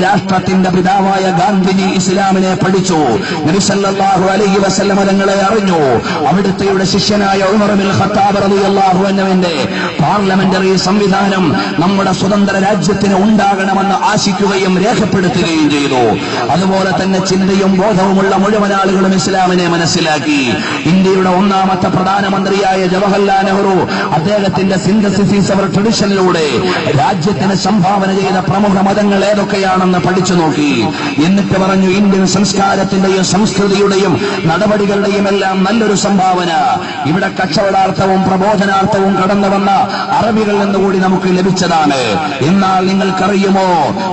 രാഷ്ട്രത്തിന്റെ പിതാവായ ഗാന്ധിജി ഇസ്ലാമിനെ പഠിച്ചു. നബിസല്ലാഹു അലൈഹി വസല്ലമ തങ്ങളെ അറിഞ്ഞു. അവിടുത്തെയുടെ ശിഷ്യനായ ഉമർബിൻ ഖത്താബ് റളിയല്ലാഹു അൻഹുവിന്റെ പാർലമെന്ററി സംവിധാനം നമ്മുടെ സ്വതന്ത്ര രാജ്യത്തിന് ഉണ്ടാകണമെന്ന് ആശിക്കുകയും രേഖപ്പെടുത്തുകയും ചെയ്തു. അതുപോലെ തന്നെ ചിന്തയും ബോധവുമുള്ള മുഴുവൻ ആളുകളും ഇസ്ലാമിനെ മനസ്സിലാക്കി. ഇന്ത്യയുടെ ഒന്നാമത്തെ പ്രധാനമന്ത്രിയായ ജവഹർലാൽ നെഹ്റു അദ്ദേഹത്തിന്റെ സിന്തസിസ് അവർ ട്രഡിഷനിലൂടെ രാജ്യത്തിന് സംഭാവന ചെയ്ത പ്രമുഖ മതങ്ങൾ ഏതൊക്കെയാണെന്ന് പഠിച്ചു നോക്കി. എന്നിട്ട് പറഞ്ഞു ഇന്ത്യൻ സംസ്കാരത്തിന്റെയും സംസ്കൃതിയുടെയും നടപടികളുടെയും എല്ലാം നല്ലൊരു സംഭാവന. ഇവിടെ കച്ചവടാർത്ഥവും പ്രബോധനാർത്ഥവും കടന്നു വന്ന അറബികളിൽ നിന്നുകൂടി നമുക്ക് ലഭിച്ചതാണ്. എന്നാൽ നിങ്ങൾക്കറിയുമോ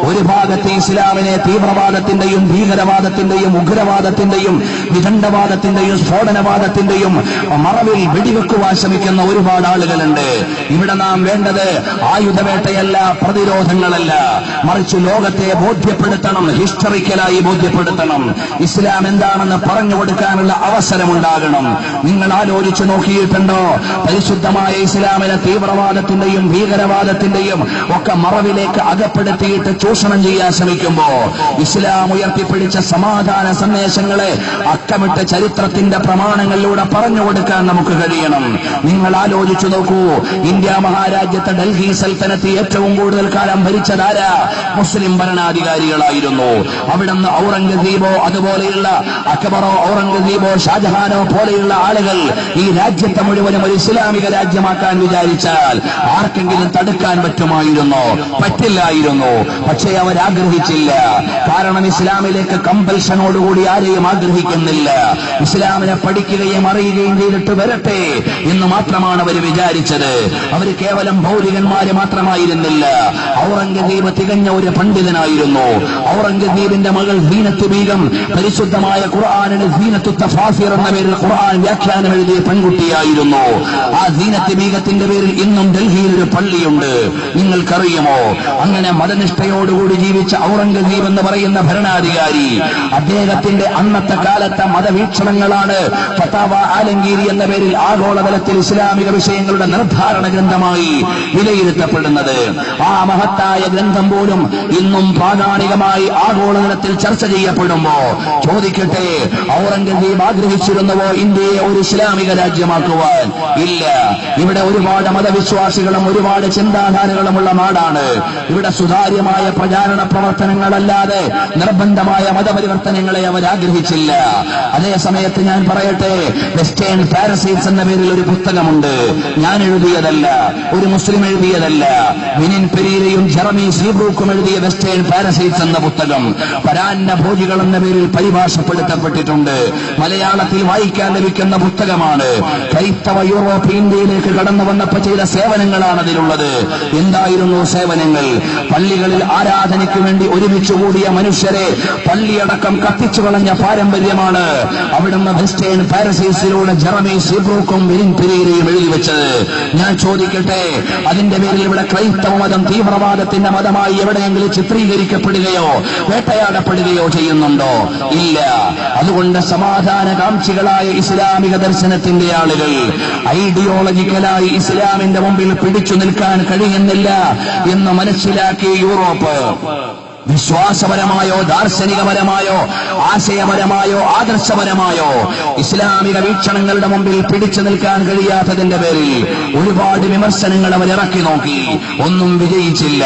ഒരു ഭാഗത്ത് ഇസ്ലാമിനെ തീവ്രവാദത്തിന്റെയും ഭീകരവാദത്തിന്റെയും ഉഗ്രവാദത്തിന്റെയും വിദണ്ഡവാദത്തിന്റെയും സ്ഫോടനവാദത്തിന്റെയും മറവിൽ വെടിവെക്കുവാൻ ശ്രമിക്കുന്ന ഒരുപാട് ആളുകളുണ്ട്. ഇവിടെ നാം വേണ്ടത് ആയുധവേട്ടയല്ല പ്രതിരോധങ്ങളല്ല. മറിച്ച് ലോകത്തെ ബോധ്യപ്പെടുത്തണം. ഹിസ്റ്ററിക്കലായി ബോധ്യപ്പെടുത്തണം. ഇസ്ലാം എന്താണെന്ന് പറഞ്ഞു കൊടുക്കാനുള്ള അവസരമുണ്ടാകണം. നിങ്ങൾ ആലോചിച്ചു നോക്കിയിട്ടുണ്ടോ? പരിശുദ്ധമായ ഇസ്ലാമിനെ തീവ്രവാദത്തിന്റെയും ഭീകരവാദത്തിന്റെയും ഒക്കെ മറവിലേക്ക് അകപ്പെടുത്തിയിട്ട് ചൂഷണം ചെയ്യാൻ ശ്രമിക്കുമ്പോ ഇസ്ലാം ഉയർത്തിപ്പിടിച്ച സമാധാന സന്ദേശങ്ങളെ അക്കമിട്ട് ചരിത്രത്തിന്റെ പ്രമാണങ്ങളിലൂടെ പറഞ്ഞു കൊടുക്കാൻ നമുക്ക് കഴിയണം. നിങ്ങൾ ആലോചിച്ചു നോക്കൂ. ഇന്ത്യ മഹാരാജ്യത്തെ ഡൽഹി സൽത്തനത്ത് ഏറ്റവും കൂടുതൽ കാലം ഭരിച്ചതാരാ? മുസ്ലിം ഭരണാധികാരികളായിരുന്നു. അവിടുന്ന് ഔറംഗസീബോ അതുപോലെയുള്ള അക്ബറോ ഔറംഗസീബോ ഷാജഹാനോ പോലെയുള്ള ആളുകൾ ഈ രാജ്യത്തെ മുഴുവനും ഒരു ഇസ്ലാമിക രാജ്യമാക്കാൻ വിചാരിച്ചാൽ ആർക്കെങ്കിലും തടുക്കാൻ പറ്റുമായിരുന്നോ? പറ്റില്ലായിരുന്നു. പക്ഷേ അവർ ആഗ്രഹിച്ചില്ല. കാരണം ഇസ്ലാമിലേക്ക് കമ്പൽഷനോടുകൂടി ആരെയും ആഗ്രഹിക്കുന്നില്ല. ഇസ്ലാമിനെ പഠിക്കുകയും അറിയുകയും ചെയ്തിട്ട് വരട്ടെ എന്ന് മാത്രമാണ് അവർ വിചാരിച്ചത്. അവർ കേവലം ഭൗതികന്മാര് മാത്രമായിരുന്നില്ല. ഔറംഗസീബ് തികഞ്ഞ ഒരു പണ്ഡിതനായിരുന്നു. ഔറംഗസീബിന്റെ മകൾ സീനത്ത് ബീഗം പരിശുദ്ധമായ ഖുർആാനിന് സീനത്തു തഫാസിർ എന്ന പേരിൽ ഖുർആൻ വ്യാഖ്യാനം എഴുതിയ പെൺകുട്ടിയായിരുന്നു. ആ സീനത്ത് ബീഗത്തിന്റെ പേരിൽ ഇന്നും ഡൽഹിയിൽ ഒരു പള്ളിയുണ്ട്. നിങ്ങൾക്കറിയുമോ? അങ്ങനെ മതനിഷ്ഠയോടുകൂടി ജീവിച്ച ഔറംഗസീബ് എന്ന് പറയുന്ന ഭരണാധികാരി അദ്ദേഹത്തിന്റെ അന്നത്തെ കാലത്തെ മതവീക്ഷണങ്ങളാണ് ഫത്താവ ആലങ്കീരി എന്ന പേരിൽ ആഗോളതലത്തിൽ ഇസ്ലാമിക വിഷയങ്ങളുടെ നിർദ്ധാരണ ഗ്രന്ഥമായി വിലയിരുത്തപ്പെടുന്നത്. ആ മഹത്തായ ഗ്രന്ഥം പോലും ഇന്നും പ്രാമാണികമായി ആഗോളതലത്തിൽ ചർച്ച ചെയ്യപ്പെടുമ്പോ ചോദിക്കട്ടെ ഔറംഗസീബ് ആഗ്രഹിച്ചിരുന്നുവോ ഇന്ത്യയെ ഒരു ഇസ്ലാമിക രാജ്യമാക്കുവാൻ? ഇല്ല. ഇവിടെ ഒരുപാട് മതവിശ്വാസികളും ഒരുപാട് ചിന്താധാരകളുമുള്ള നാടാണ്. ഇവിടെ സുതാര്യമായ പ്രചാരണ പ്രവർത്തനങ്ങളല്ലാതെ നിർബന്ധമായ മതപരിവർത്തനങ്ങളെ അവർ ആഗ്രഹിച്ചില്ല. അതേ സമയത്ത് ഞാൻ പറയട്ടെ വെസ്റ്റേൺ പാരസൈറ്റ്സ് എന്ന പേരിൽ ഒരു പുസ്തകമുണ്ട്. ഞാൻ എഴുതിയതല്ല ഒരു മുസ്ലിം എഴുതിയതല്ല. വിനിൻ പെരീരയും ജെറമി സീബ്രൂക്കും എഴുതിയ വെസ്റ്റേൺ പാരസൈറ്റ്സ് എന്ന പുസ്തകം പരാന്ന ഭോജികൾ എന്ന പേരിൽ പരിഭാഷപ്പെടുത്തപ്പെട്ടിട്ടുണ്ട്. മലയാളത്തിൽ വായിക്കാൻ ലഭിക്കുന്ന പുസ്തകമാണ്. ക്രൈസ്തവ യൂറോപ്പ് ഇന്ത്യയിലേക്ക് കടന്നു വന്നപ്പോൾ ചെയ്ത സേവനങ്ങളാണ് അതിലുള്ളത്. എന്തായിരുന്നു സേവനങ്ങൾ? പള്ളികളിൽ ആരാധനയ്ക്ക് വേണ്ടി ഒരുമിച്ച് കൂടിയ മനുഷ്യരെ പള്ളിയടക്കം കത്തിച്ചു കളഞ്ഞ പാരമ്പര്യമാണ്. അവിടുന്ന് വെസ്റ്റേൺ പാരസൈസിലൂടെ ജെറമി സിബ്രൂക്കും വിരിൻ പെരീരയും എഴുതി വെച്ചത്. ഞാൻ ചോദിക്കട്ടെ അതിന്റെ പേരിൽ ഇവിടെ ക്രൈസ്തവ മതം തീവ്രവാദത്തിന്റെ മതമായി എവിടെയെങ്കിലും ചിത്രീകരിക്കപ്പെടുകയോ വേട്ടയാടപ്പെടുകയോ ചെയ്യുന്നുണ്ടോ? ഇല്ല. അതുകൊണ്ട് സമാധാനകാംക്ഷികളായ ഇസ്ലാമിക ദർശനത്തിന്റെ ആളുകൾ ഐഡിയോളജിക്കലായി ഇസ്ലാമിന്റെ മുമ്പിൽ പിടിച്ചു നിൽക്കാൻ കഴിയുന്നില്ല എന്ന് മനസ്സിലാക്കി യൂറോപ്പ്. വിശ്വാസപരമായോ ദാർശനികപരമായോ ആശയപരമായോ ആദർശപരമായോ ഇസ്ലാമിക വീക്ഷണങ്ങളുടെ മുമ്പിൽ പിടിച്ചു നിൽക്കാൻ കഴിയാത്തതിന്റെ പേരിൽ ഒരുപാട് വിമർശനങ്ങൾ അവർ ഇറക്കി നോക്കി. ഒന്നും വിജയിച്ചില്ല.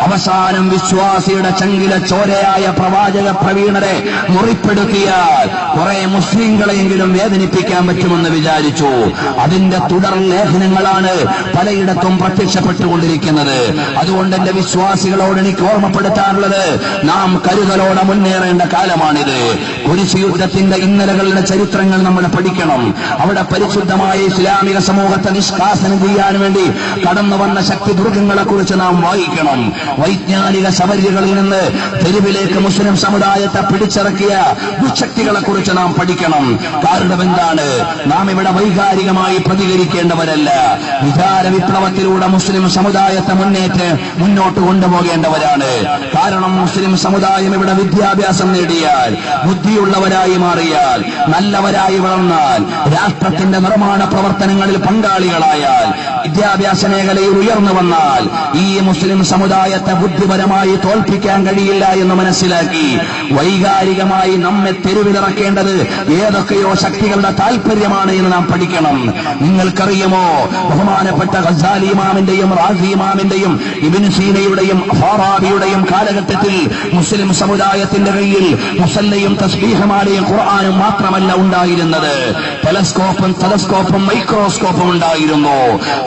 അവസാനം വിശ്വാസിയുടെ ചങ്കില ചോരയായ പ്രവാചക പ്രവീണരെ മുറിപ്പെടുത്തിയാൽ കുറെ മുസ്ലിങ്ങളെയെങ്കിലും വേദനിപ്പിക്കാൻ പറ്റുമെന്ന് വിചാരിച്ചു. അതിന്റെ തുടർ ലേഖനങ്ങളാണ് പലയിടത്തും പ്രത്യക്ഷപ്പെട്ടുകൊണ്ടിരിക്കുന്നത്. അതുകൊണ്ട് എന്റെ വിശ്വാസികളോട് എനിക്ക് ഓർമ്മപ്പെടുത്താനുള്ളത് നാം കരുതലോടെ മുന്നേറേണ്ട കാലമാണിത്. കുരിശ് യുദ്ധത്തിന്റെ ഇന്നലകളുടെ ചരിത്രങ്ങൾ നമ്മൾ പഠിക്കണം. അവിടെ പരിശുദ്ധമായ ഇസ്ലാമിക സമൂഹത്തെ നിഷ്കാസനം ചെയ്യാൻ വേണ്ടി കടന്നു വന്ന ശക്തി ദുർഗങ്ങളെ കുറിച്ച് നാം വായിക്കണം. വൈജ്ഞാനിക ശബരികളിൽ നിന്ന് തെരുവിലേക്ക് മുസ്ലിം സമുദായത്തെ പിടിച്ചിറക്കിയ ദുശക്തികളെ കുറിച്ച് നാം പഠിക്കണം. കാരണം എന്താണ്? നാം ഇവിടെ വൈകാരികമായി പ്രതികരിക്കേണ്ടവരല്ല. വിചാര വിപ്ലവത്തിലൂടെ മുസ്ലിം സമുദായത്തെ മുന്നേറ്റ് മുന്നോട്ട് കൊണ്ടുപോകേണ്ടവരാണ്. കാരണം മുസ്ലിം സമുദായം ഇവിടെ വിദ്യാഭ്യാസം നേടിയാൽ ബുദ്ധിയുള്ളവരായി മാറിയാൽ നല്ലവരായി വളർന്നാൽ രാഷ്ട്രത്തിന്റെ നിർമ്മാണ പ്രവർത്തനങ്ങളിൽ പങ്കാളികളായാൽ വിദ്യാഭ്യാസ മേഖലയിൽ ഉയർന്നു വന്നാൽ ഈ മുസ്ലിം സമുദായത്തെ ബുദ്ധിപരമായി തോൽപ്പിക്കാൻ കഴിയില്ല എന്ന് മനസ്സിലാക്കി വൈകാരികമായി നമ്മെ തെരുവിലിറക്കേണ്ടത് ഏതൊക്കെയോ ശക്തികളുടെ താൽപര്യമാണ് എന്ന് നാം പഠിക്കണം. നിങ്ങൾക്കറിയുമോ? ബഹുമാനപ്പെട്ട ഗസാലി ഇമാമിന്റെയും റാസി ഇമാമിന്റെയും ഇബിൻ സീനയുടെയും ഫാറാബിയുടെയും കാലഘട്ടത്തിൽ മുസ്ലിം സമുദായത്തിന്റെ കയ്യിൽ മുസല്ലയും തസ്ബീഹമാലയും ഖുർആാനും മാത്രമല്ല ഉണ്ടായിരുന്നത്. ടെലസ്കോപ്പും ടെലസ്കോപ്പും മൈക്രോസ്കോപ്പും ഉണ്ടായിരുന്നു.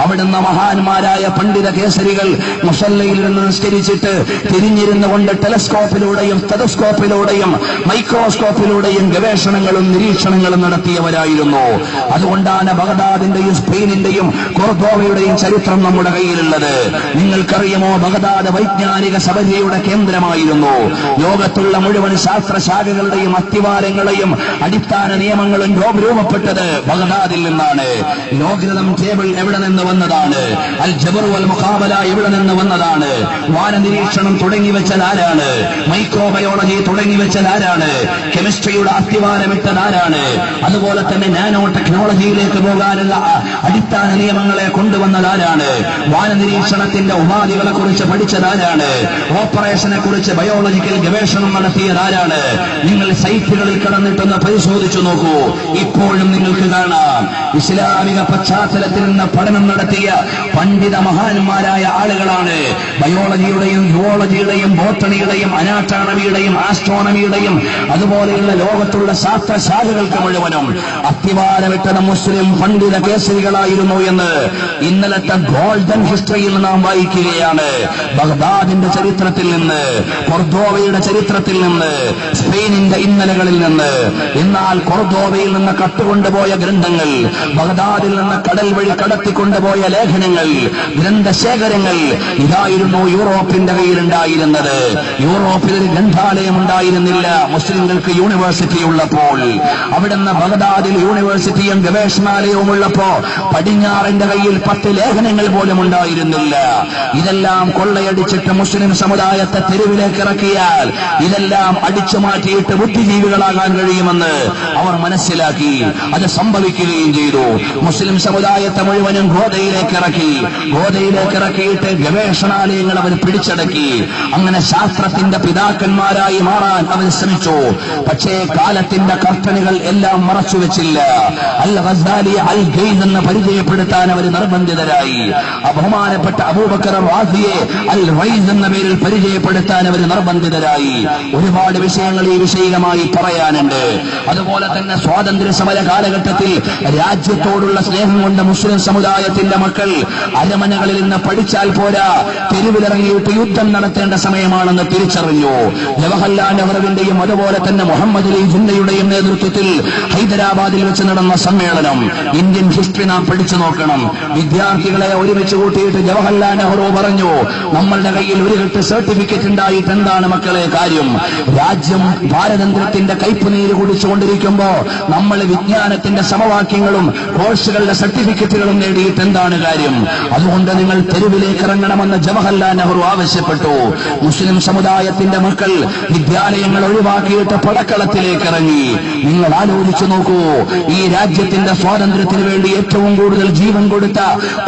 അവിടുന്ന് മഹാന്മാരായ പണ്ഡിത കേസരികൾ മുസല്ലയിൽ നിന്ന് നിസ്കരിച്ചിട്ട് തിരിഞ്ഞിരുന്നുകൊണ്ട് ടെലസ്കോപ്പിലൂടെയും ടെലസ്കോപ്പിലൂടെയും മൈക്രോസ്കോപ്പിലൂടെയും ഗവേഷണങ്ങളും നിരീക്ഷണങ്ങളും നടത്തിയവരായിരുന്നു. അതുകൊണ്ടാണ് ബഗദാദിന്റെയും സ്പെയിനിന്റെയും കോർദോവയുടെയും ചരിത്രം നമ്മുടെ കയ്യിലുള്ളത്. നിങ്ങൾക്കറിയുമോ ബഗദാദ് വൈജ്ഞാനിക സഭയുടെ കേന്ദ്രമായിരുന്നു. ലോകത്തുള്ള മുഴുവൻ ശാസ്ത്രശാഖകളുടെയും അത്തിവാരങ്ങളെയും അടിസ്ഥാന നിയമങ്ങളും രൂപ- രൂപപ്പെട്ടത് ബഗദാദിൽ നിന്നാണ്. ലോകൃതം ടേബിൾ എവിടെ നിന്ന് വന്നതാണ്. അൽ ജബർ വൽ മുഖാബല ഇവിടെ നിന്ന് വന്നതാണ്. വാന നിരീക്ഷണം തുടങ്ങി വെച്ചത് ആരാണ്? മൈക്രോബയോളജി തുടങ്ങി വെച്ചത് ആരാണ്? കെമിസ്ട്രിയുടെ അസ്ഥിവാരമിട്ടത് ആരാണ്? അതുപോലെ തന്നെ നാനോ ടെക്നോളജിയിലേക്ക് പോകാനുള്ള അടിസ്ഥാന നിയമങ്ങളെ കൊണ്ടുവന്നത് ആരാണ്? വാന നിരീക്ഷണത്തിന്റെ ഉപാധികളെ കുറിച്ച് പഠിച്ചത് ആരാണ്? ഓപ്പറേഷനെ കുറിച്ച് ബയോളജിക്കൽ ഗവേഷണം നടത്തിയത് ആരാണ്? നിങ്ങൾ സൈറ്റുകളിൽ കടന്നിട്ടൊന്ന് പരിശോധിച്ചു നോക്കൂ. ഇപ്പോഴും നിങ്ങൾക്ക് കാണാം. ഇസ്ലാമിക പശ്ചാത്തലത്തിൽ നിന്ന് പഠനം നടത്തിയ പണ്ഡിത മഹാന്മാരായ ആളുകളാണ്. ബയോളജിയുടെയും യുവോളജിയുടെയും ബോട്ടണിയുടെയും അനാട്ടാണമിയുടെയും ആസ്ട്രോണമിയുടെയും അതുപോലെയുള്ള ലോകത്തുള്ള ശാസ്ത്രശാഖകൾക്ക് മുഴുവനും അത്തിവാരമിട്ടത് മുസ്ലിം പണ്ഡിത കേസരികളായിരുന്നു എന്ന് ഇന്നലത്തെ ഗോൾഡൻ ഹിസ്റ്ററിയിൽ നാം വായിക്കുകയാണ്. ബഗ്ദാദിന്റെ ചരിത്രത്തിൽ നിന്ന് കൊർദോവയുടെ ചരിത്രത്തിൽ നിന്ന് സ്പെയിനിന്റെ ഇന്നലകളിൽ നിന്ന്. എന്നാൽ കൊർദോവയിൽ നിന്ന് കട്ടുകൊണ്ടുപോയ ഗ്രന്ഥങ്ങൾ ബഗ്ദാദിൽ നിന്ന് കടൽ വഴി കടത്തിക്കൊണ്ടുപോയ ലേഖനങ്ങൾ ഗ്രന്ഥശേഖരങ്ങൾ ഇതായിരുന്നു യൂറോപ്പിന്റെ കയ്യിലുണ്ടായിരുന്നത്. യൂറോപ്പിൽ ഒരു ഗ്രന്ഥാലയം ഉണ്ടായിരുന്നില്ല മുസ്ലിങ്ങൾക്ക് യൂണിവേഴ്സിറ്റി ഉള്ളപ്പോൾ. അവിടുന്ന് ബഗ്ദാദിൽ യൂണിവേഴ്സിറ്റിയും ഗവേഷണാലയവും ഉള്ളപ്പോ പടിഞ്ഞാറിന്റെ കയ്യിൽ പത്ത് ലേഖനങ്ങൾ പോലും ഉണ്ടായിരുന്നില്ല. ഇതെല്ലാം കൊള്ളയടിച്ചിട്ട് മുസ്ലിം സമുദായത്തെ തെരുവിലേക്ക് ഇറക്കിയാൽ ഇതെല്ലാം അടിച്ചു മാറ്റിയിട്ട് ബുദ്ധിജീവികളാകാൻ കഴിയുമെന്ന് അവർ മനസ്സിലാക്കി. അത് സംഭവിക്കുകയും ചെയ്തു. മുസ്ലിം സമുദായത്തെ മുഴുവനും ഗോതയിലേക്ക് ഇറക്കി. ഗോതയിലേക്ക് ഇറക്കിയിട്ട് ഗവേഷണാലയങ്ങൾ അവർ പിടിച്ചടക്കി. അങ്ങനെ ശാസ്ത്രത്തിന്റെ പിതാക്കന്മാരായി മാറാൻ അവർ ശ്രമിച്ചു. പക്ഷേ കാലത്തിന്റെ കർട്ടനുകൾ എല്ലാം മറച്ചു വെച്ചില്ല. അൽ ഗസാലി അൽ ഗെയ്സ് എന്ന് പരിചയപ്പെടുത്താൻ അവർ നിർബന്ധിതരായി. അപമാനപ്പെട്ട അബൂബക്കർ വാസിയെ അൽ റൈസ് എന്ന പേരിൽ പരിചയപ്പെടുത്താൻ അവർ നിർബന്ധിതരായി. ഒരുപാട് വിഷയങ്ങൾ ഈ വിഷയമായി പറയാനുണ്ട്. അതുപോലെ തന്നെ സ്വാതന്ത്ര്യ സമര കാലഘട്ടത്തിൽ രാജ്യത്തോടുള്ള സ്നേഹം കൊണ്ട് മുസ്ലിം സമുദായത്തിന്റെ മക്കൾ അരമനകളിൽ നിന്ന് പഠിച്ചാൽ പോരാ. തെരുവിലിറങ്ങിയിട്ട് യുദ്ധം നടത്തേണ്ട സമയമാണെന്ന് തിരിച്ചറിഞ്ഞു. ജവഹർലാൽ നെഹ്റുവിന്റെയും അതുപോലെ തന്നെ മുഹമ്മദ് അലി ജിന്നയുടെയും നേതൃത്വത്തിൽ ഹൈദരാബാദിൽ വെച്ച് നടന്ന സമ്മേളനം ഇന്ത്യൻ ഹിസ്റ്ററി നാം പഠിച്ചു നോക്കണം. വിദ്യാർത്ഥികളെ ഒരുമിച്ച് കൂട്ടിയിട്ട് ജവഹർലാൽ നെഹ്റു പറഞ്ഞു നമ്മളുടെ കയ്യിൽ ഒരു കെട്ട് സർട്ടിഫിക്കറ്റ് ഉണ്ടായിട്ട് എന്താണ് മക്കളെ കാര്യം? രാജ്യം പാരതന്ത്ര്യത്തിന്റെ കൈപ്പുനീര് കുടിച്ചുകൊണ്ടിരിക്കുമ്പോ നമ്മൾ വിജ്ഞാനത്തിന്റെ സമവാക്യങ്ങളും കോഴ്സുകളുടെ സർട്ടിഫിക്കറ്റുകളും നേടിയിട്ട് എന്താണ് കാര്യം? അതുകൊണ്ട് നിങ്ങൾ തെരുവിലേക്ക് ഇറങ്ങണമെന്ന് ജവഹർലാൽ നെഹ്റു ആവശ്യപ്പെട്ടു. മുസ്ലിം സമുദായത്തിന്റെ മക്കൾ വിദ്യാലയങ്ങൾ ഒഴിവാക്കിയിട്ട് പടക്കളത്തിലേക്ക് ഇറങ്ങി. നിങ്ങൾ ആലോചിച്ചു നോക്കൂ ഈ രാജ്യത്തിന്റെ സ്വാതന്ത്ര്യത്തിന് വേണ്ടി ഏറ്റവും കൂടുതൽ ജീവൻ കൊടുത്ത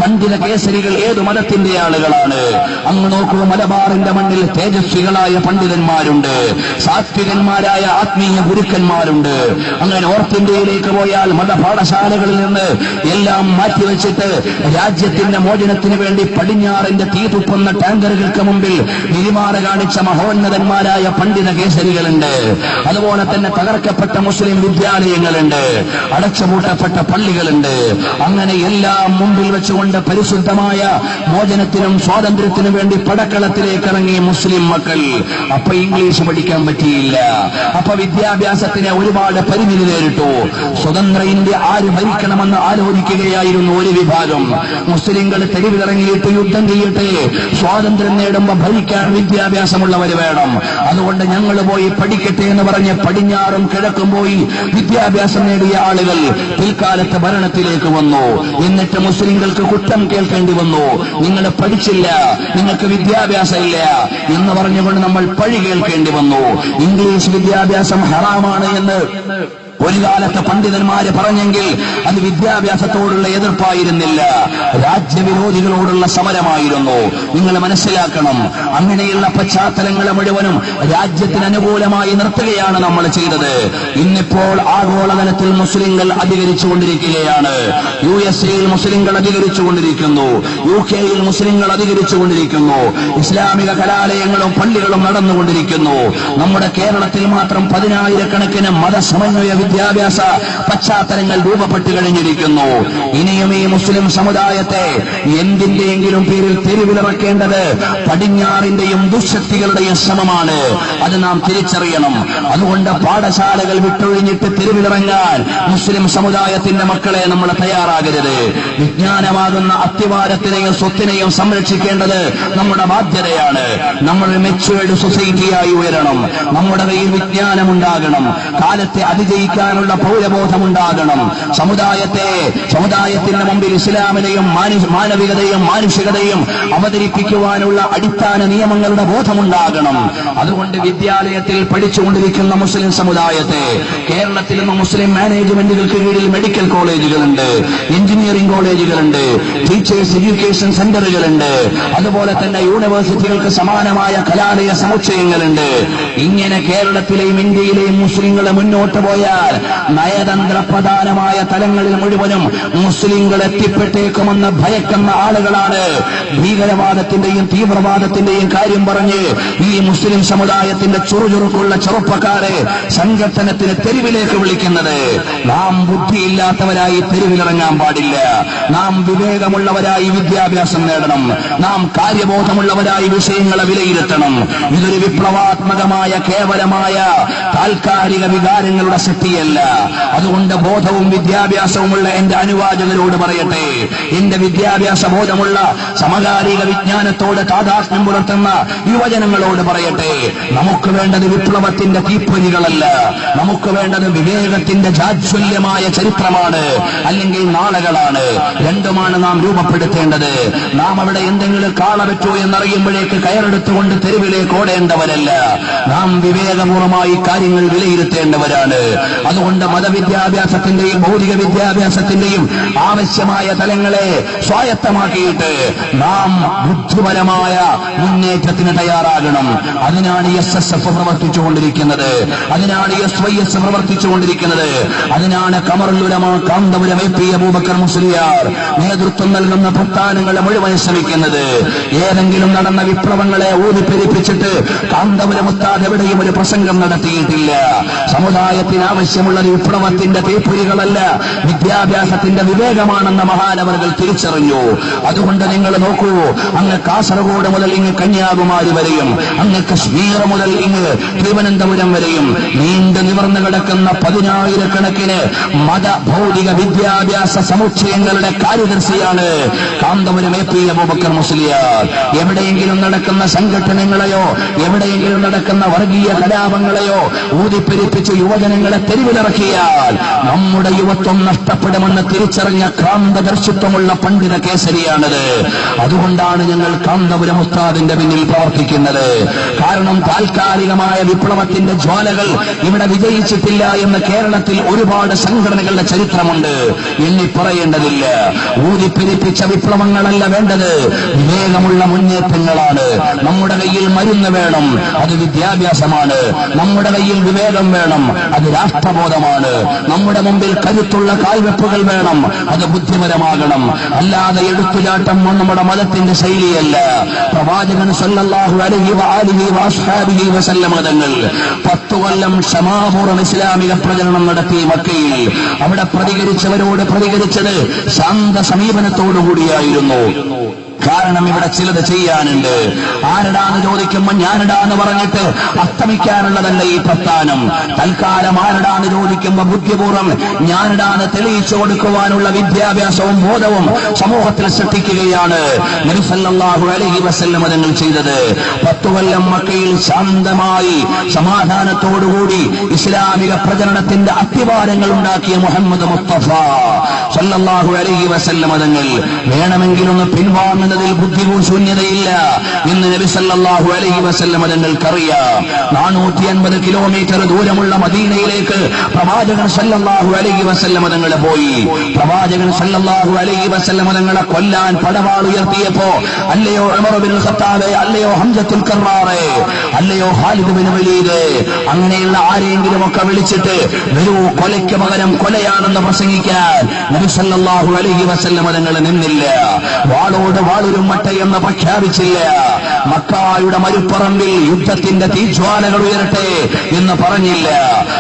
പണ്ഡിത കേസരികൾ ഏതു മതത്തിന്റെ ആളുകളാണ്? അങ്ങ് നോക്കൂ മലബാറിന്റെ മണ്ണിൽ തേജസ്വികളായ പണ്ഡിതന്മാരുണ്ട് സാത്വികന്മാരായ ആത്മീയ ഗുരുക്കന്മാരുണ്ട്. അങ്ങനെ നോർത്ത് ഇന്ത്യയിലേക്ക് പോയാൽ മതപാഠശാലകളിൽ നിന്ന് എല്ലാം മാറ്റിവെച്ചിട്ട് രാജ്യത്തിന്റെ മോചനത്തിന് വേണ്ടി പടിഞ്ഞാറിന്റെ തീ തുപ്പുന്ന ടാങ്കറുകൾക്ക് മുമ്പിൽ നിരിമാറ കാണിച്ച മഹോന്നതന്മാരായ പണ്ഡിത കേസരികളുണ്ട് അതുപോലെ തന്നെ തകർക്കപ്പെട്ട മുസ്ലിം വിദ്യാലയങ്ങളുണ്ട്. അടച്ചുപൂട്ടപ്പെട്ട പള്ളികളുണ്ട്. അങ്ങനെ എല്ലാം മുമ്പിൽ വെച്ചുകൊണ്ട് പരിശുദ്ധമായ മോചനത്തിനും സ്വാതന്ത്ര്യത്തിനും വേണ്ടി പടക്കളത്തിലേക്ക് ഇറങ്ങിയ മുസ്ലിം മക്കൾ. അപ്പൊ ഇംഗ്ലീഷ് പഠിക്കാൻ പറ്റിയില്ല. അപ്പൊ വിദ്യാഭ്യാസത്തിന് ഒരുപാട് പരിമിതി നേരിട്ടു. സ്വതന്ത്ര ഇന്ത്യ ആര് ഭരിക്കണമെന്ന് ആലോചിക്കുകയായിരുന്നു ഒരു വിഭാഗം. മുസ്ലിങ്ങൾ തെരുവിലിറങ്ങിയിട്ട് യുദ്ധം ചെയ്യട്ടെ? സ്വാതന്ത്ര്യം നേടുമ്പോ ഭരിക്കാൻ വിദ്യാഭ്യാസമുള്ളവർ വേണം. അതുകൊണ്ട് ഞങ്ങൾ പോയി പഠിക്കട്ടെ എന്ന് പറഞ്ഞ് പടിഞ്ഞാറും കിഴക്കും പോയി വിദ്യാഭ്യാസം നേടിയ ആളുകൾ പിൽക്കാലത്ത് ഭരണത്തിലേക്ക് വന്നു. എന്നിട്ട് മുസ്ലിങ്ങൾക്ക് കുറ്റം കേൾക്കേണ്ടി വന്നു. നിങ്ങൾ പഠിച്ചില്ല. നിങ്ങൾക്ക് വിദ്യാഭ്യാസം ഇല്ല എന്ന് പറഞ്ഞുകൊണ്ട് നമ്മൾ പഴി കേൾക്കേണ്ടി വന്നു. ഇംഗ്ലീഷ് വിദ്യാഭ്യാസം ഹറാമാണ് എന്ന് ഒരു കാലത്തെ പണ്ഡിതന്മാര് പറഞ്ഞെങ്കിൽ അത് വിദ്യാഭ്യാസത്തോടുള്ള എതിർപ്പായിരുന്നില്ല. രാജ്യവിരോധികളോടുള്ള സമരമായിരുന്നു. നിങ്ങൾ മനസ്സിലാക്കണം അങ്ങനെയുള്ള പശ്ചാത്തലങ്ങളെ മുഴുവനും രാജ്യത്തിന് അനുകൂലമായി നിർത്തുകയാണ് നമ്മൾ ചെയ്തത്. ഇന്നിപ്പോൾ ആഗോളതലത്തിൽ മുസ്ലിങ്ങൾ അധികരിച്ചുകൊണ്ടിരിക്കുകയാണ്. യു എസ് എയിൽ മുസ്ലിങ്ങൾ അധികരിച്ചുകൊണ്ടിരിക്കുന്നു. യു കെയിൽ മുസ്ലിങ്ങൾ അധികരിച്ചുകൊണ്ടിരിക്കുന്നു. ഇസ്ലാമിക കലാലയങ്ങളും പള്ളികളും നടന്നുകൊണ്ടിരിക്കുന്നു. നമ്മുടെ കേരളത്തിൽ മാത്രം പതിനായിരക്കണക്കിന് മതസമന്വയ വിദ്യാഭ്യാസ പശ്ചാത്തലങ്ങൾ രൂപപ്പെട്ടു കഴിഞ്ഞിരിക്കുന്നു. ഇനിയും ഈ മുസ്ലിം സമുദായത്തെ എന്തിന്റെയെങ്കിലും പേരിൽ തെരുവിലിറക്കേണ്ടത് പടിഞ്ഞാറിന്റെയും ദുശക്തികളുടെയും ശ്രമമാണ്. അത് നാം തിരിച്ചറിയണം. അതുകൊണ്ട് പാഠശാലകൾ വിട്ടൊഴിഞ്ഞിട്ട് തെരുവിലിറങ്ങാൻ മുസ്ലിം സമുദായത്തിന്റെ മക്കളെ നമ്മൾ തയ്യാറാകരുത്. വിജ്ഞാനമാകുന്ന അത്യവാരത്തിനെയും സ്വത്തിനെയും സംരക്ഷിക്കേണ്ടത് നമ്മുടെ ബാധ്യതയാണ്. നമ്മൾ മെച്ചുവേർഡ് സൊസൈറ്റിയായി ഉയരണം. നമ്മുടെ കയ്യിൽ വിജ്ഞാനമുണ്ടാകണം. കാലത്തെ അതിജയിക്കാനുള്ള പൗരബോധമുണ്ടാകണം. സമുദായത്തെ സമുദായത്തിന്റെ മുമ്പിൽ ഇസ്ലാമിനെയും മാനവികതയും മാനുഷികതയും അവതരിപ്പിക്കുവാനുള്ള അടിസ്ഥാന നിയമങ്ങളുടെ ബോധമുണ്ടാകണം. അതുകൊണ്ട് വിദ്യാലയത്തിൽ പഠിച്ചുകൊണ്ടിരിക്കുന്ന മുസ്ലിം സമുദായത്തെ കേരളത്തിൽ നിന്ന് മുസ്ലിം മാനേജ്മെന്റുകൾക്ക് കീഴിൽ മെഡിക്കൽ കോളേജുകളുണ്ട് എഞ്ചിനീയറിംഗ് കോളേജുകളുണ്ട് ടീച്ചേഴ്സ് എഡ്യൂക്കേഷൻ സെന്ററുകളുണ്ട് അതുപോലെ തന്നെ യൂണിവേഴ്സിറ്റികൾക്ക് സമാനമായ കലാലയ സമുച്ചയങ്ങളുണ്ട്. ഇങ്ങനെ കേരളത്തിലെയും ഇന്ത്യയിലെയും മുസ്ലിങ്ങളെ മുന്നോട്ട് പോയാൽ നയതന്ത്ര പ്രധാനമായ തലങ്ങളിൽ മുഴുവനും മുസ്ലിങ്ങൾ എത്തിപ്പെട്ടേക്കുമെന്ന് ഭയക്കുന്ന ആളുകളാണ് ഭീകരവാദത്തിന്റെയും തീവ്രവാദത്തിന്റെയും കാര്യം പറഞ്ഞ് ഈ മുസ്ലിം സമുദായത്തിന്റെ ചുറുചുറുക്കുള്ള ചെറുപ്പക്കാരെ സംഘട്ടനത്തിന് തെരുവിലേക്ക് വിളിക്കുന്നത്. നാം ബുദ്ധിയില്ലാത്തവരായി തെരുവിലിറങ്ങാൻ പാടില്ല. നാം വിവേകമുള്ളവരായി വിദ്യാഭ്യാസം നേടണം. നാം കാര്യബോധമുള്ളവരായി വിഷയങ്ങളെ വിലയിരുത്തണം. ഇതൊരു വിപ്ലവാത്മകമായ കേവലമായ താൽക്കാലിക വികാരങ്ങളുടെ ശക്തിയല്ല അതുകൊണ്ട് ബോധവും വിദ്യാഭ്യാസവുമുള്ള എന്റെ അനുവാചകരോട് പറയട്ടെ. എന്റെ വിദ്യാഭ്യാസ ബോധമുള്ള സമകാലിക വിജ്ഞാനത്തോട് താതാത്മ്യം പുലർത്തുന്ന യുവജനങ്ങളോട് പറയട്ടെ. നമുക്ക് വേണ്ടത് വിപ്ലവത്തിന്റെ തീപ്പൊരികളല്ല നമുക്ക് വേണ്ടത് വിവേകത്തിന്റെ ജാജ്വല്യമായ ചരിത്രമാണ്. അല്ലെങ്കിൽ നാളകളാണ്. രണ്ടുമാണ് നാം രൂപപ്പെടുത്തേണ്ടത്. നാം അവിടെ എന്തെങ്കിലും കാള എന്നറിയുമ്പോഴേക്ക് കയറെടുത്തുകൊണ്ട് തെരുവിലേക്ക് ഓടേണ്ടവരല്ല. നാം വിവേകപൂർവമായി കാര്യങ്ങൾ വിലയിരുത്തേണ്ടവരാണ്. അതുകൊണ്ട് മതവിദ്യാഭ്യാസത്തിന്റെയും ഭൗതിക വിദ്യാഭ്യാസത്തിന്റെയും ആവശ്യമായ തലങ്ങളെ സ്വായത്തമാക്കിയിട്ട് നാം ബുദ്ധിപരമായ മുന്നേറ്റത്തിന് തയ്യാറാകണം. അതിനാണ് എസ് എസ് എഫ് പ്രവർത്തിച്ചുകൊണ്ടിരിക്കുന്നത്. അതിനാണ് എസ് വൈ എസ് പ്രവർത്തിച്ചുകൊണ്ടിരിക്കുന്നത്. അതിനാണ് കമറുലുലമ കാന്തപുരം എ പി അബൂബക്കർ മുസ്ലിയാർ നേതൃത്വം നൽകുന്ന പ്രസ്ഥാനങ്ങളെ മുഴുവൻ ശ്രമിക്കുന്നത്. ഏതെങ്കിലും നടന്ന വിപ്ലവങ്ങളെ ഊതിപ്പെരിപ്പിച്ചിട്ട് കാന്തപുരം ഉസ്താദ് എവിടെയും ഒരു പ്രസംഗം നടത്തിയിട്ടില്ല. സമുദായത്തിന് ആവശ്യമുള്ളത് വിപ്ലവത്തിന്റെ തീപ്പൊരികളല്ല വിദ്യാഭ്യാസത്തിന്റെ വിവേകമാണെന്ന മഹാനവറുകൾ തിരിച്ചറിഞ്ഞു. അതുകൊണ്ട് നിങ്ങൾ നോക്കൂ അങ്ങ് കാസർഗോഡ് മുതൽ ഇങ്ങ് കന്യാകുമാരി വരെയും അങ്ങ് കശ്മീർ മുതൽ ഇങ്ങ് തിരുവനന്തപുരം വരെയും നീണ്ടു നിവർന്നു കിടക്കുന്ന പതിനായിരക്കണക്കിന് മത ഭൗതിക വിദ്യാഭ്യാസ സമുച്ചയങ്ങളുടെ കാര്യദർശിയാണ് കാന്തപുരം എ പി അബൂബക്കർ മുസ്ലിയാർ. എവിടെയെങ്കിലും നടക്കുന്ന സംഘടനകളെയോ എവിടെയെങ്കിലും നടക്കുന്ന വർഗീയ കലാപങ്ങളെയോ ഊതിപ്പെരിപ്പിച്ച് യുവജനങ്ങളെ തെരുവിലിറക്കിയാൽ നമ്മുടെ യുവത്വം നഷ്ടപ്പെടുമെന്ന് തിരിച്ചറിഞ്ഞ ക്രാന്തദർശിത്വമുള്ള പണ്ഡിത കേസരിയാണത്. അതുകൊണ്ടാണ് ഞങ്ങൾ കാന്തപുരം ഉസ്താദിന്റെ പിന്നിൽ പ്രവർത്തിക്കുന്നത്. കാരണം താൽക്കാലികമായ വിപ്ലവത്തിന്റെ ജ്വാലകൾ ഇവിടെ വിജയിച്ചിട്ടില്ല എന്ന് കേരളത്തിൽ ഒരുപാട് സംഘടനകളുടെ ചരിത്രമുണ്ട്. എണ്ണി പറയേണ്ടതില്ല. ഊതിപ്പെരിപ്പിച്ച വിപ്ലവങ്ങളല്ല വേണ്ടത്. വിവേകമുള്ള മുന്നേറ്റങ്ങളാണ്. നമ്മുടെ കയ്യിൽ മരുന്ന് വേണം അത് വിദ്യാഭ്യാസമാണ്. നമ്മുടെ കയ്യിൽ വിവേകം വേണം അത് രാഷ്ട്രബോധമാണ് നമ്മുടെ മുമ്പിൽ കരുത്തുള്ള കാൽവെപ്പുകൾ വേണം. അത് ബുദ്ധിപരമാകണം. അല്ലാതെ എടുത്തുചാട്ടം നമ്മുടെ മതത്തിന്റെ ശൈലിയല്ല. പ്രവാചകൻ സല്ലല്ലാഹു അലൈഹി വആലിഹി വഅസ്ഹാബിഹി വസല്ലമ തങ്ങൾ പത്തു കൊല്ലം ക്ഷമാപൂർവം ഇസ്ലാമിക പ്രചരണം നടത്തി മക്കയിൽ. അവിടെ പ്രതികരിച്ചവരോട് പ്രതികരിച്ചത് ശാന്ത സമീപനത്തോടുകൂടിയായിരുന്നു. കാരണം ഇവിടെ ചിലത് ചെയ്യാനുണ്ട്. ആരടാന്ന് ചോദിക്കുമ്പോൾ ഞാനിടാന്ന് പറഞ്ഞിട്ട് അസ്തമിക്കാനുള്ളതല്ല ഈ പ്രസ്ഥാനം. തൽക്കാലം ആരടാന്ന് ചോദിക്കുമ്പോൾ ബുദ്ധിപൂർവം ഞാനിടാന്ന് തെളിയിച്ചു കൊടുക്കുവാനുള്ള വിദ്യാഭ്യാസവും ബോധവും സമൂഹത്തിൽ സൃഷ്ടിക്കുകയാണ്. നബിസല്ലാഹു ചെയ്തത്. പത്തു കൊല്ലം മക്കയിൽ ശാന്തമായി സമാധാനത്തോടുകൂടി ഇസ്ലാമിക പ്രചരണത്തിന്റെ അത്യവാരങ്ങൾ ഉണ്ടാക്കിയ മുഹമ്മദ് മുസ്തഫ സല്ലാഹു അലഹി വസല്ലം തങ്ങൾ വേണമെങ്കിലൊന്ന് പിൻവാങ്ങി പറയുന്നതിൽ ബുദ്ധിവും ശൂന്യതയില്ല. ഇന്ന് നബി സല്ലല്ലാഹു അലൈഹി വസല്ലം തങ്ങൾക്കറിയാം നാനൂറ്റി അൻപത് കിലോമീറ്റർ ദൂരമുള്ള മദീനയിലേക്ക് പ്രവാചകൻ സല്ലാഹു അലൈഹി വസല്ലം തങ്ങൾ പോയി. പ്രവാചകൻ സല്ലാഹു അലൈഹി വസല്ലം തങ്ങളെ കൊല്ലാൻ പടവാൾ ഉയർത്തിയപ്പോ അല്ലയോ അല്ലയോ ഹംസത്തുൽ കറാറെ അല്ലയോ ഖാലിദ് ബിൻ അങ്ങനെയുള്ള ആരെങ്കിലും ഒക്കെ വിളിച്ചിട്ട് വരൂ കൊലയ്ക്ക് പകരം കൊലയാണെന്ന് പ്രസംഗിക്കാൻ നബി സല്ലല്ലാഹു അലൈഹി വസല്ലം തങ്ങൾ നിന്നില്ല. വാളോട് വാളൊരു മട്ടയെന്ന് പ്രഖ്യാപിച്ചില്ല. മക്കായുടെ മരുപ്പറമ്പിൽ യുദ്ധത്തിന്റെ തീജ്വാലകൾ ഉയരട്ടെ എന്ന് പറഞ്ഞില്ല.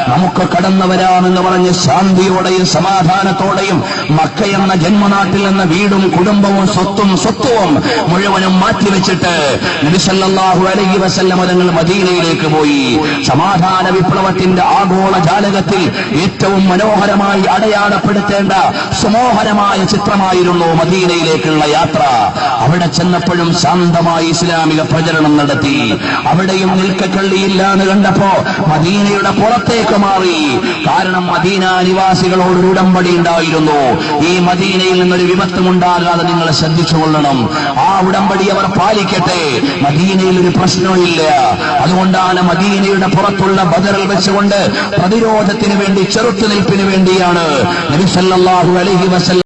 നമുക്ക് കടന്നു വരാമെന്ന് പറഞ്ഞ് ശാന്തിയോടെയും സമാധാനത്തോടെയും മക്ക എന്ന ജന്മനാട്ടിൽ നിന്ന് വീടും കുടുംബവും സ്വത്തും സ്വത്വവും മുഴുവനും മാറ്റിവെച്ചിട്ട് നബിസല്ലാഹു അലൈഹി വസല്ലം തങ്ങൾ മദീനയിലേക്ക് പോയി. സമാധാന വിപ്ലവത്തിന്റെ ആഗോള ജാലകത്തിൽ ഏറ്റവും മനോഹരമായി അടയാളപ്പെടുത്തേണ്ട സുമോഹരമായ ചിത്രമായിരുന്നു മദീനയിലേക്കുള്ള യാത്ര. അവിടെ ചെന്നപ്പോഴും ശാന്തമായി ഇസ്ലാമിക പ്രചരണം നടത്തി. അവിടെയും നിൽക്കക്കള്ളിയില്ല എന്ന് കണ്ടപ്പോ മദീനയുടെ പുറത്തേക്ക് മാറി. കാരണം മദീന നിവാസികളോട് ഉടമ്പടി ഉണ്ടായിരുന്നു. ഈ മദീനയിൽ നിന്നൊരു വിപത്തും ഉണ്ടാകാതെ നിങ്ങൾ ശ്രദ്ധിച്ചുകൊള്ളണം ആ ഉടമ്പടി അവർ പാലിക്കട്ടെ. മദീനയിൽ ഒരു പ്രശ്നമില്ല. അതുകൊണ്ടാണ് മദീനയുടെ പുറത്തുള്ള ബദറിൽ വെച്ചുകൊണ്ട് പ്രതിരോധത്തിന് വേണ്ടി ചെറുത്തുനിൽപ്പിന് വേണ്ടിയാണ് നബി സല്ലല്ലാഹു അലൈഹി വസല്ലം